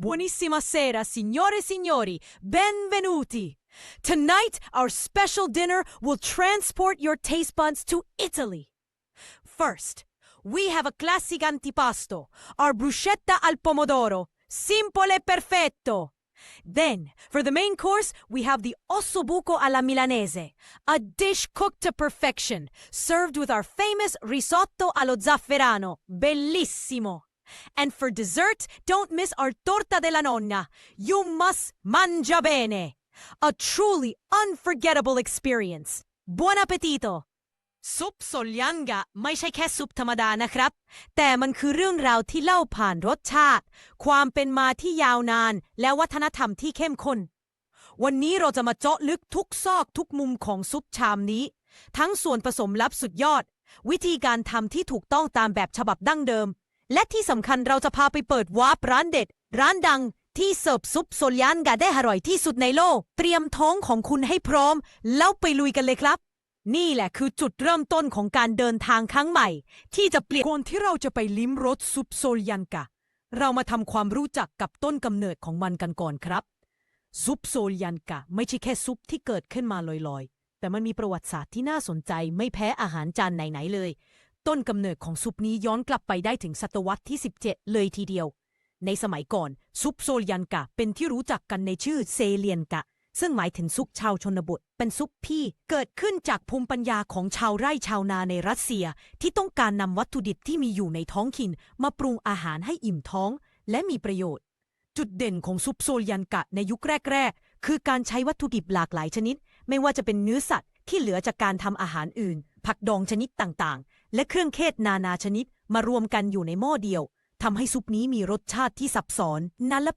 Buonissima sera, signore e signori. Benvenuti. Tonight, our special dinner will transport your taste buds to Italy. First, we have a classic antipasto, our bruschetta al pomodoro. Simple perfetto. Then, for the main course, we have the ossobuco alla milanese, a dish cooked to perfection, served with our famous risotto allo zafferano. Bellissimo. And for dessert, don't miss our torta della nonna. You must mangia bene. A truly unforgettable experience. Buon appetito! ซุปโซลยันกะไม่ใช่แค่ซุปธรรมดานะครับ แต่มันคือเรื่องราวที่เล่าผ่านรสชาติ ความเป็นมาที่ยาวนาน และวัฒนธรรมที่เข้มข้น วันนี้เราจะมาเจาะลึกทุกซอกทุกมุมของซุปชามนี้ ทั้งส่วนผสมลับสุดยอด วิธีการทำที่ถูกต้องตามแบบฉบับดั้งเดิม และที่สำคัญเราจะพาไปเปิดวาร์ปร้านเด็ด ร้านดังที่เสิร์ฟซุปโซลยันกะได้อร่อยที่สุดในโลก เตรียมท้องของคุณให้พร้อม แล้วไปลุยกันเลยครับ นี่แหละคือจุดเริ่มต้นของการเดินทางครั้งใหม่ ที่จะเปลี่ยนก่อนที่เราจะไปลิ้มรสซุปโซลยันกะเรามาทำความรู้จักกับต้นกำเนิดของมันกันก่อนครับ ซุปโซลยันกะ ไม่ใช่แค่ซุปที่เกิดขึ้นมาลอยๆ แต่มันมีประวัติศาสตร์ที่น่าสนใจไม่แพ้อาหารจานไหนๆเลย ต้นกำเนิดของซุปนี้ย้อนกลับไปได้ถึงศตวรรษที่ 17 เลยทีเดียว ในสมัยก่อนซุปโซลยันกะเป็นที่รู้จักกันในชื่อเซเลียนกะ ซึ่งหมายถึงซุปชาวชนบท เป็นซุปพี่เกิดขึ้นจากภูมิปัญญาของชาวไร่ชาวนาในรัสเซีย ที่ต้องการนำวัตถุดิบที่มีอยู่ในท้องถิ่นมาปรุงอาหารให้อิ่มท้อง และมีประโยชน์ จุดเด่นของซุปโซลยันกะในยุคแรก ๆ คือการใช้วัตถุดิบหลากหลายชนิด ไม่ว่าจะเป็นเนื้อสัตว์ที่เหลือจากการทำอาหารอื่น ผักดองชนิดต่างๆ และเครื่องเทศนานาชนิดมารวมกันอยู่ในหม้อเดียวทำให้ซุปนี้มีรสชาติที่ซับซ้อนนั้นและ